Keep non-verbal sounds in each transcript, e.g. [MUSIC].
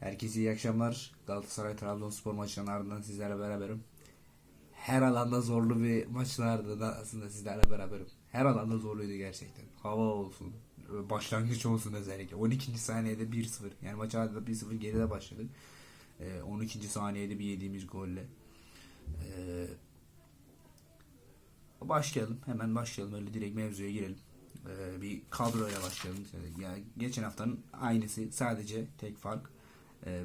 Herkese iyi akşamlar. Galatasaray Trabzonspor maçının ardından sizlerle beraberim. Her alanda zorlu bir maçın ardından aslında sizlerle beraberim. Her alanda zorluydu gerçekten. Hava olsun, başlangıç olsun özellikle. 12. saniyede 1-0. Yani maç ardından 1-0 geride başladık. Ee, 12. saniyede bir yediğimiz golle. Ee, başlayalım. Hemen başlayalım. Öyle direkt mevzuya girelim. Ee, bir kadroya başlayalım. Yani geçen haftanın aynısı. Sadece tek fark e,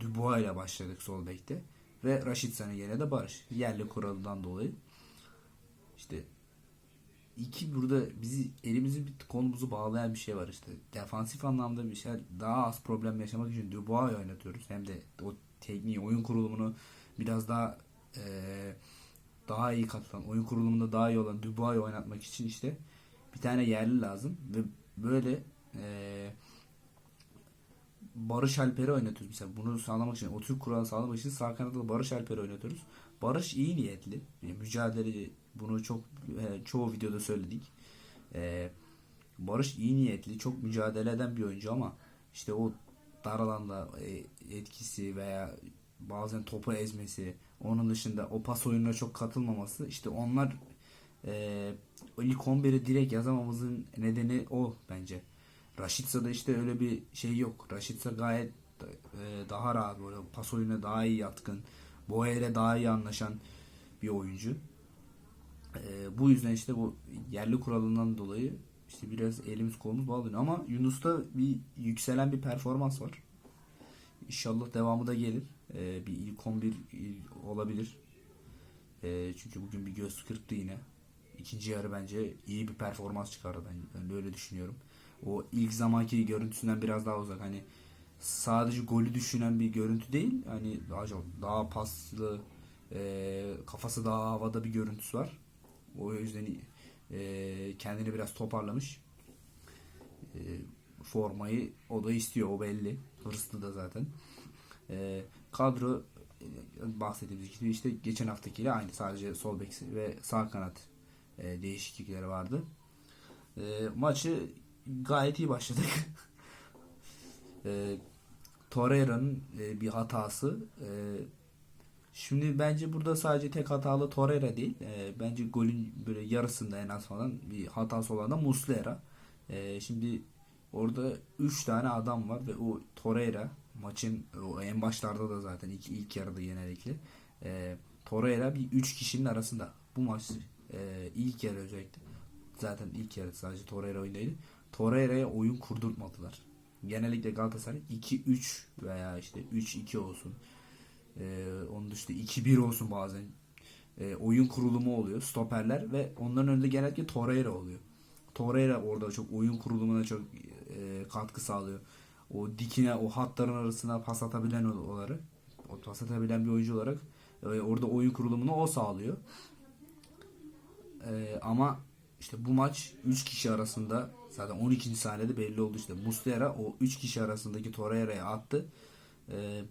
Dubois ile başladık sol bekte. Ve Raşit San'ın yerine de Barış. Yerli kuralından dolayı. İşte iki burada bizi elimizi kolumuzu bağlayan bir şey var işte. Defansif anlamda bir şey daha az problem yaşamak için Dubois'u oynatıyoruz. Hem de o tekniği, oyun kurulumunu biraz daha e, daha iyi katılan, oyun kurulumunda daha iyi olan Dubois'u oynatmak için işte bir tane yerli lazım ve böyle e, Barış Alper'i oynatıyoruz. Mesela bunu sağlamak için, o Türk kuralı sağlamak için sağ kanatta Barış Alper'i oynatıyoruz. Barış iyi niyetli. E, mücadele bunu çok e, çoğu videoda söyledik. E, Barış iyi niyetli, çok mücadele eden bir oyuncu ama işte o dar alanda e, etkisi veya bazen topu ezmesi, onun dışında o pas oyununa çok katılmaması işte onlar e, ilk 11'i direkt yazamamızın nedeni o bence. Raşitsa'da işte öyle bir şey yok. Raşitsa gayet e, daha rahat böyle pas oyununa daha iyi yatkın. Boye daha iyi anlaşan bir oyuncu. E, bu yüzden işte bu yerli kuralından dolayı işte biraz elimiz kolumuz bağlanıyor. Ama Yunus'ta bir yükselen bir performans var. İnşallah devamı da gelir. E, bir ilk 11 olabilir. E, çünkü bugün bir göz kırptı yine. İkinci yarı bence iyi bir performans çıkardı ben, öyle düşünüyorum o ilk zamanki görüntüsünden biraz daha uzak. Hani sadece golü düşünen bir görüntü değil. Hani daha çok daha paslı, e, kafası daha havada bir görüntüsü var. O yüzden e, kendini biraz toparlamış. E, formayı o da istiyor. O belli. Hırslı da zaten. E, kadro e, bahsettiğimiz gibi işte geçen haftakiyle aynı. Sadece sol bek ve sağ kanat e, değişiklikleri vardı. E, maçı gayet iyi başladık. [LAUGHS] e, Torreira'nın e, bir hatası. E, şimdi bence burada sadece tek hatalı Torreira değil. E, bence golün böyle yarısında en az falan bir hatası olan da Muslera. E, şimdi orada 3 tane adam var ve o Torreira maçın o en başlarda da zaten ilk, ilk yarıda genellikle e, Torreira bir 3 kişinin arasında. Bu maç e, ilk yarı özellikle zaten ilk yarı sadece Torreira oyundaydı. Torreira'ya oyun kurdurtmadılar. Genellikle Galatasaray 2-3 veya işte 3-2 olsun. Ee, onun dışında 2-1 olsun bazen. Ee, oyun kurulumu oluyor. Stoperler ve onların önünde genellikle Torreira oluyor. Torreira orada çok oyun kurulumuna çok e, katkı sağlıyor. O dikine, o hatların arasına pas atabilen olarak, o pas atabilen bir oyuncu olarak e, orada oyun kurulumunu o sağlıyor. E, ama işte bu maç 3 kişi arasında zaten 12. saniyede belli oldu işte. Muslera o 3 kişi arasındaki Torreira'ya attı. E,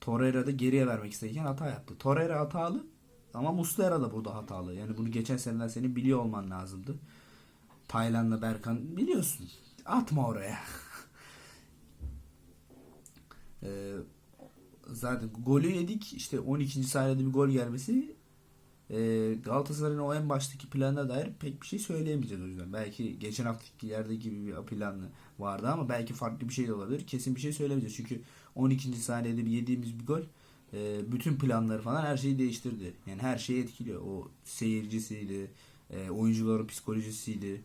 Torreira da geriye vermek isterken hata yaptı. Torreira hatalı ama Muslera da burada hatalı. Yani bunu geçen seneden senin biliyor olman lazımdı. Tayland'la Berkan biliyorsun. Atma oraya. [LAUGHS] e, zaten golü yedik. İşte 12. saniyede bir gol gelmesi e, Galatasaray'ın o en baştaki planına dair pek bir şey söyleyemeyeceğiz o yüzden. Belki geçen haftaki gibi bir planı vardı ama belki farklı bir şey de olabilir. Kesin bir şey söylemeyeceğiz. Çünkü 12. saniyede bir yediğimiz bir gol e, bütün planları falan her şeyi değiştirdi. Yani her şeyi etkiliyor. O seyircisiydi, e, oyuncuların psikolojisiydi,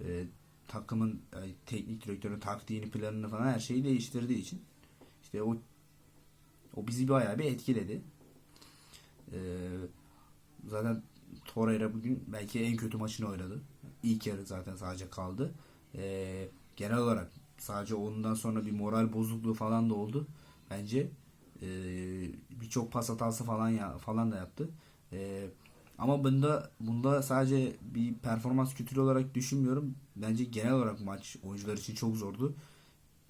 e, takımın teknik direktörün taktiğini, planını falan her şeyi değiştirdiği için işte o o bizi bayağı bir etkiledi. Eee Zaten Torreira bugün belki en kötü maçını oynadı. İlk yarı zaten sadece kaldı. Ee, genel olarak sadece ondan sonra bir moral bozukluğu falan da oldu. Bence e, birçok pas hatası falan ya falan da yaptı. E, ama bunda bunda sadece bir performans kötülüğü olarak düşünmüyorum. Bence genel olarak maç oyuncular için çok zordu.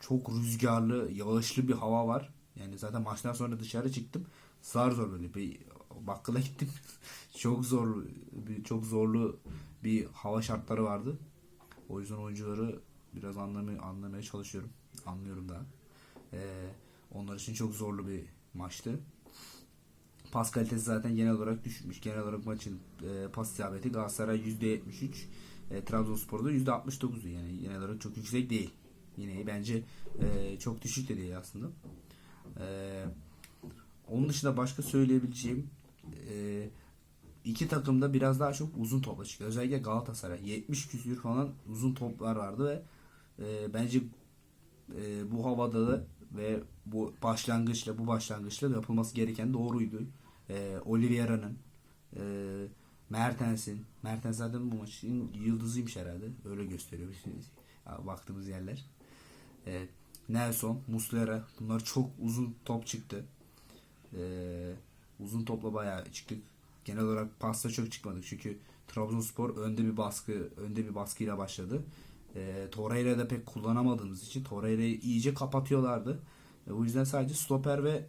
Çok rüzgarlı, yağışlı bir hava var. Yani zaten maçtan sonra dışarı çıktım. Zar zor böyle bir bakkala gittim. [LAUGHS] çok zor bir çok zorlu bir hava şartları vardı. O yüzden oyuncuları biraz anlamaya, anlamaya çalışıyorum. Anlıyorum da. Ee, Onlar için çok zorlu bir maçtı. Pas kalitesi zaten genel olarak düşmüş. Genel olarak maçın e, pas isabeti Galatasaray %73, e, Trabzonspor'da %69'du yani genel olarak çok yüksek değil. Yine bence e, çok düşük de değil aslında. E, onun dışında başka söyleyebileceğim e, iki takımda biraz daha çok uzun topla çıktı. Özellikle Galatasaray 70 küsür falan uzun toplar vardı ve e, bence e, bu havada da ve bu başlangıçla bu başlangıçla da yapılması gereken doğruydu. E, Oliveira'nın e, Mertens'in Mertens zaten bu maçın yıldızıymış herhalde. Öyle gösteriyor baktığımız yerler. E, Nelson, Muslera bunlar çok uzun top çıktı. E, uzun topla bayağı çıktık. Genel olarak pasta çok çıkmadık çünkü Trabzonspor önde bir baskı önde bir baskıyla başladı. E, Torreira'yı da pek kullanamadığımız için Torreira'yı iyice kapatıyorlardı. E, o yüzden sadece stoper ve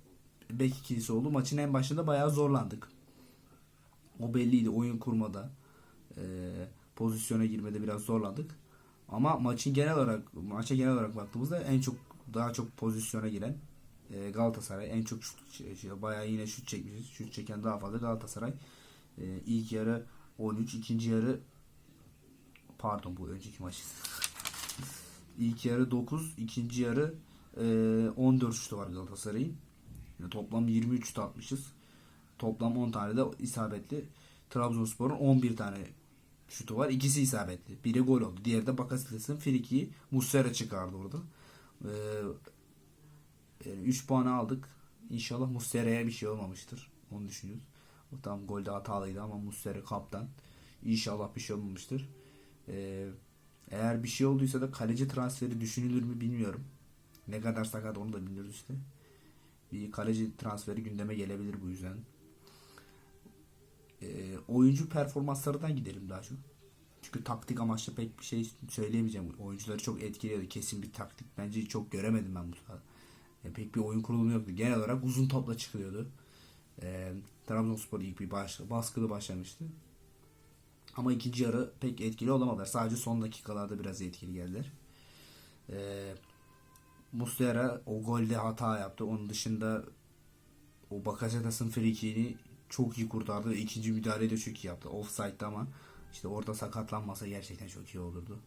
bek ikilisi oldu. Maçın en başında bayağı zorlandık. O belliydi oyun kurmada. E, pozisyona girmede biraz zorlandık. Ama maçın genel olarak maça genel olarak baktığımızda en çok daha çok pozisyona giren e, Galatasaray en çok şut, şey, bayağı yine şut çekmiş. Şut çeken daha fazla Galatasaray. E, ilk yarı 13, ikinci yarı pardon bu önceki maç. [LAUGHS] ilk yarı 9, ikinci yarı e, 14 şutu var Galatasaray'ın. Yani toplam 23 şut atmışız. Toplam 10 tane de isabetli. Trabzonspor'un 11 tane şutu var. İkisi isabetli. Biri gol oldu. Diğeri de Bakasitas'ın frikiyi Muslera çıkardı orada. Ee, 3 puanı aldık. İnşallah Muslera'ya bir şey olmamıştır. Onu düşünüyoruz. O tam golde hatalıydı ama Muslera kaptan. İnşallah bir şey olmamıştır. Ee, eğer bir şey olduysa da kaleci transferi düşünülür mü bilmiyorum. Ne kadar sakat onu da bilmiyoruz işte. Bir kaleci transferi gündeme gelebilir bu yüzden. Ee, oyuncu performanslarından gidelim daha çok. Çünkü taktik amaçlı pek bir şey söyleyemeyeceğim. Oyuncuları çok etkiliyordu. Kesin bir taktik. Bence çok göremedim ben bu sahada. Yani pek bir oyun kurulumu yoktu. Genel olarak uzun topla çıkıyordu. Ee, Trabzonspor ilk bir baş, baskılı başlamıştı. Ama ikinci yarı pek etkili olamadılar. Sadece son dakikalarda biraz etkili geldiler. Ee, Muslera o golde hata yaptı. Onun dışında o Bakasetas'ın frikini çok iyi kurtardı ikinci müdahale de çok iyi yaptı. Offside'da ama işte orada sakatlanmasa gerçekten çok iyi olurdu.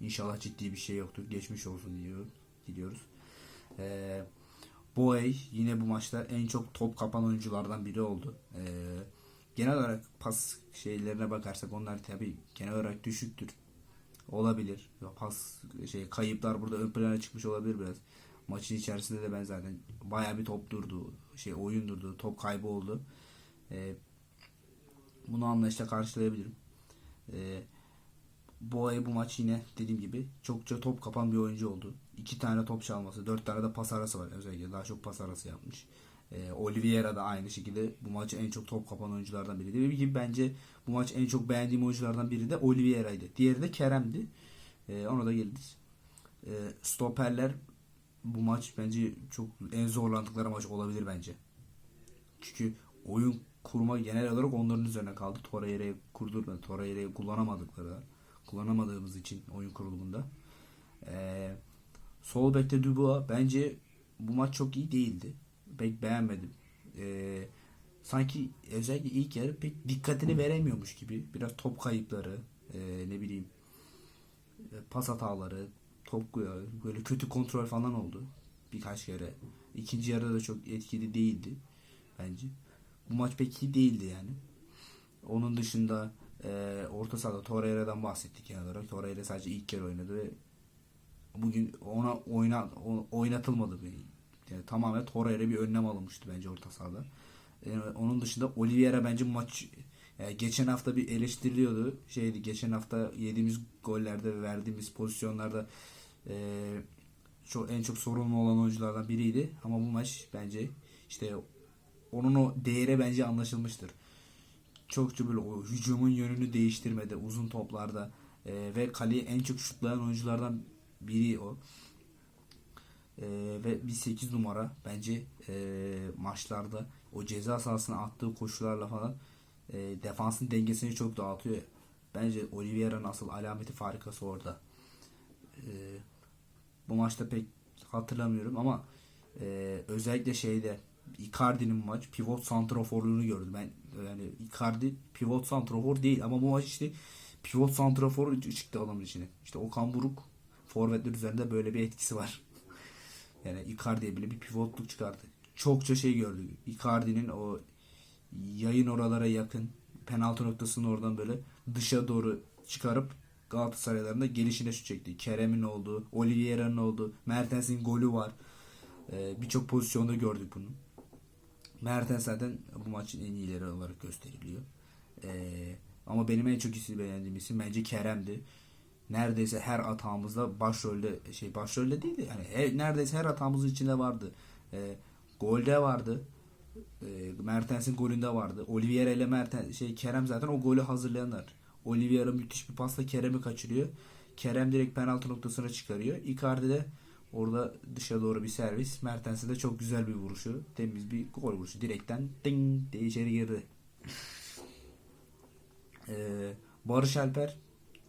İnşallah ciddi bir şey yoktur. Geçmiş olsun diyor, diliyoruz. Ee, Boey yine bu maçta en çok top kapan oyunculardan biri oldu. Ee, genel olarak pas şeylerine bakarsak onlar tabi genel olarak düşüktür. Olabilir. Pas şey kayıplar burada ön plana çıkmış olabilir biraz. Maçın içerisinde de ben zaten baya bir top durdu. Şey oyun durdu. Top kaybı oldu. Ee, bunu anlayışla karşılayabilirim. Ee, Boye bu maç yine dediğim gibi çokça top kapan bir oyuncu oldu. İki tane top çalması, dört tane de pas arası var özellikle. Daha çok pas arası yapmış. Ee, Oliveira da aynı şekilde bu maçı en çok top kapan oyunculardan biriydi. Dediğim gibi bence bu maç en çok beğendiğim oyunculardan biri de Oliveira'ydı. Diğeri de Kerem'di. Ee, ona da geliriz. Ee, stoperler bu maç bence çok en zorlandıkları maç olabilir bence. Çünkü oyun kurma genel olarak onların üzerine kaldı. Torreira'yı kurdurmadı. Torreira'yı kullanamadıkları kullanamadığımız için oyun kurulumunda. Ee, sol bekte Dubois bence bu maç çok iyi değildi. Pek beğenmedim. Ee, sanki özellikle ilk yarı pek dikkatini veremiyormuş gibi. Biraz top kayıpları, e, ne bileyim e, pas hataları, top böyle kötü kontrol falan oldu birkaç kere. İkinci yarıda da çok etkili değildi bence. Bu maç pek iyi değildi yani. Onun dışında e, orta sahada Torreira'dan bahsettik genel olarak. Torreira sadece ilk kere oynadı ve bugün ona oyna, oynatılmadı. Yani tamamen Torreira bir önlem alınmıştı bence orta sahada. E, onun dışında Oliveira bence maç yani geçen hafta bir eleştiriliyordu. Şeydi geçen hafta yediğimiz gollerde ve verdiğimiz pozisyonlarda e, çok en çok sorunlu olan oyunculardan biriydi. Ama bu maç bence işte onun o değeri bence anlaşılmıştır. Çokça böyle o hücumun yönünü değiştirmedi uzun toplarda e, ve kaleyi en çok şutlayan oyunculardan biri o. E, ve bir 8 numara bence e, maçlarda o ceza sahasına attığı koşularla falan e, defansın dengesini çok dağıtıyor. Bence Oliveira'nın asıl alameti farikası orada. E, bu maçta pek hatırlamıyorum ama Ee, özellikle şeyde Icardi'nin maç pivot santraforluğunu gördüm. Ben yani Icardi pivot santrafor değil ama bu maç işte pivot santrafor çıktı adamın içine. İşte Okan Buruk forvetler üzerinde böyle bir etkisi var. [LAUGHS] Yani Icardi'ye bile bir pivotluk çıkardı. Çokça şey gördük. Icardi'nin o yayın oralara yakın penaltı noktasını oradan böyle dışa doğru çıkarıp Galatasaraylarında gelişine şu çekti. Kerem'in olduğu, Oliveira'nın olduğu, Mertens'in golü var. Ee, Birçok pozisyonda gördük bunu. Mertens zaten bu maçın en iyileri olarak gösteriliyor. Ee, ama benim en çok isim beğendiğim isim bence Kerem'di. Neredeyse her atağımızda başrolde şey başrolde değildi. Yani he- neredeyse her atağımızın içinde vardı. Ee, golde vardı. Ee, Mertens'in golünde vardı. Oliveira ile Mertens şey Kerem zaten o golü hazırlayanlar. Oliveira müthiş bir pasla Kerem'i kaçırıyor. Kerem direkt penaltı noktasına çıkarıyor. Icardi de orada dışa doğru bir servis. Mertens'e de çok güzel bir vuruşu. Temiz bir gol vuruşu. Direkten ding diye içeri girdi. Ee, Barış Alper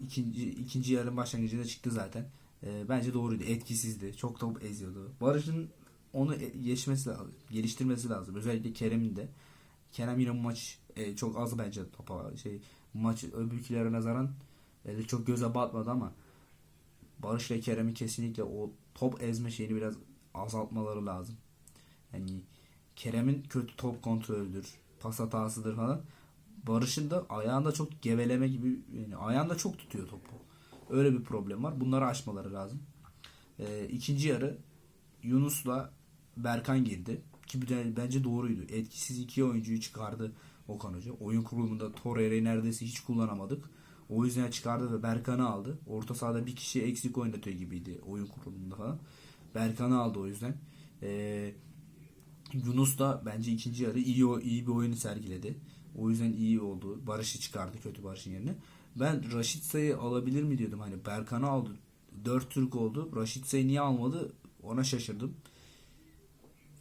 ikinci, ikinci yarının başlangıcında çıktı zaten. Ee, bence doğruydu. Etkisizdi. Çok top eziyordu. Barış'ın onu e- geçmesi lazım. Geliştirmesi lazım. Özellikle Kerem'in de. Kerem yine maç e, çok az bence topa şey maç öbürkülere nazaran e, çok göze batmadı ama Barış ile Kerem'in kesinlikle o top ezme şeyini biraz azaltmaları lazım. Yani Kerem'in kötü top kontrolüdür, pas hatasıdır falan. Barış'ın da ayağında çok geveleme gibi yani ayağında çok tutuyor topu. Öyle bir problem var. Bunları aşmaları lazım. E, ikinci yarı Yunus'la Berkan girdi. Ki bence doğruydu. Etkisiz iki oyuncuyu çıkardı Okan Hoca. Oyun kurulumunda Torreira'yı neredeyse hiç kullanamadık. O yüzden çıkardı ve Berkan'ı aldı. Orta sahada bir kişi eksik oynatıyor gibiydi oyun kurulumunda falan. Berkan'ı aldı o yüzden. Ee, Yunus da bence ikinci yarı iyi iyi bir oyunu sergiledi. O yüzden iyi oldu. Barış'ı çıkardı kötü Barış'ın yerine. Ben Raşit Say'ı alabilir mi diyordum. Hani Berkan'ı aldı. 4 Türk oldu. Raşit Say'ı niye almadı? Ona şaşırdım.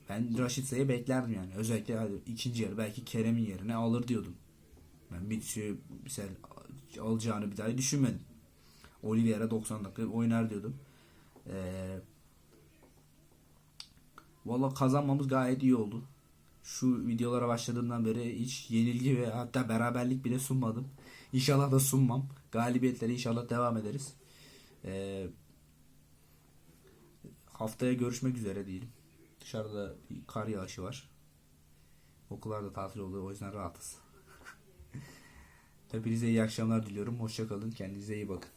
Ben Raşit Say'ı beklerdim yani. Özellikle hadi ikinci yarı belki Kerem'in yerine alır diyordum. Ben şey misal alacağını bir daha düşünmedim. Oliveira 90 dakika oynar diyordum. Ee, Valla kazanmamız gayet iyi oldu. Şu videolara başladığımdan beri hiç yenilgi ve hatta beraberlik bile sunmadım. İnşallah da sunmam. Galibiyetlere inşallah devam ederiz. Ee, haftaya görüşmek üzere diyelim. Dışarıda bir kar yağışı var. Okullarda tatil oluyor o yüzden rahatız. Hepinize iyi akşamlar diliyorum. Hoşçakalın. Kendinize iyi bakın.